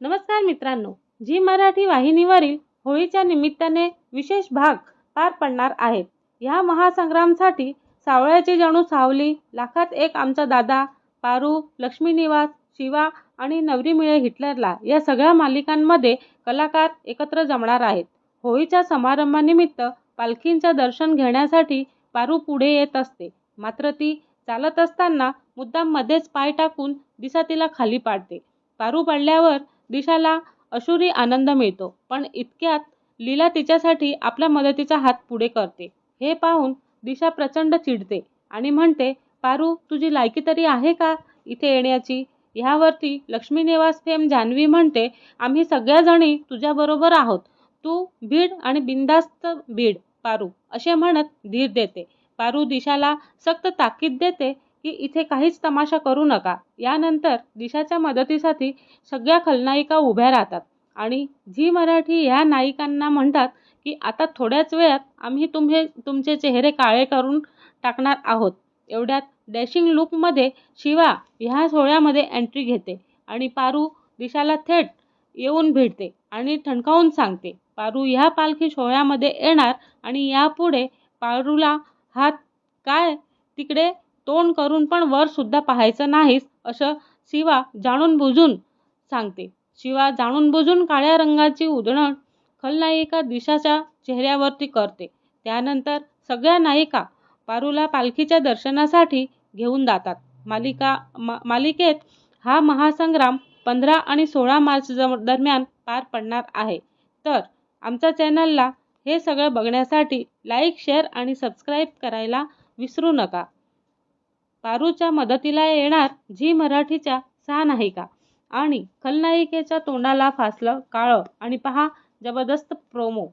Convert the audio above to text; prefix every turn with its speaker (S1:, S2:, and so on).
S1: नमस्कार मित्रांनो जी मराठी वाहिनीवरील होळीच्या निमित्ताने विशेष भाग पार पडणार आहेत. ह्या महासंग्रामसाठी सावळ्याची जणू सावली लाखात एक आमचा दादा पारू लक्ष्मीनिवास शिवा आणि नवरी मिळे हिटलरला या सगळ्या मालिकांमध्ये कलाकार एकत्र जमणार आहेत. होळीच्या समारंभानिमित्त पालखींचं दर्शन घेण्यासाठी पारू पुढे येत असते. मात्र ती चालत असताना मुद्दाम मध्येच पाय टाकून दिसा तिला खाली पाडते. पारू पडल्यावर दिशाला अशुरी आनंद मिळतो. पण इतक्यात लीला तिच्यासाठी आपल्या मदतीचा हात पुढे करते. हे पाहून दिशा प्रचंड चिडते आणि म्हणते पारू तुझी लायकी तरी आहे का इथे येण्याची? ह्यावरती लक्ष्मी निवास फेम जान्हवी म्हणते आम्ही सगळ्याजणी तुझ्याबरोबर आहोत. तू भीड आणि बिंदास्त भीड पारू असे म्हणत धीर देते. पारू दिशाला सक्त ताकीद देते की इथे काहीच तमाशा करू नका. यानंतर दिशाच्या मदतीसाठी सगळ्या खलनायिका उभ्या राहतात. आणि झी मराठी ह्या नायिकांना म्हणतात की आता थोड्याच वेळात आम्ही तुम्हे तुमचे चेहरे काळे करून टाकणार आहोत. एवढ्यात डॅशिंग लुकमध्ये शिवा ह्या सोहळ्यामध्ये एंट्री घेते आणि पारू दिशाला थेट येऊन भेटते आणि ठणकावून सांगते पारू ह्या पालखी सोहळ्यामध्ये येणार आणि यापुढे पारूला हात काय तिकडे तोंड करून पण वरसुद्धा पाहायचं नाहीस असं शिवा जाणून बुजून सांगते. शिवा जाणून बुजून काळ्या रंगाची उधळण खलनायिका दिशाच्या चेहऱ्यावरती करते. त्यानंतर सगळ्या नायिका पारूला पालखीच्या दर्शनासाठी घेऊन जातात. मालिका मा मालिकेत हा महासंग्राम पंधरा आणि सोळा मार्च दरम्यान पार पडणार आहे. तर आमच्या चॅनलला हे सगळं बघण्यासाठी लाईक शेअर आणि सबस्क्राईब करायला विसरू नका. पारूच्या मदतीला येणार झी मराठीच्या सहा नायिका आणि खलनायिकेच्या तोंडाला फासलं काळं. आणि पहा जबरदस्त प्रोमो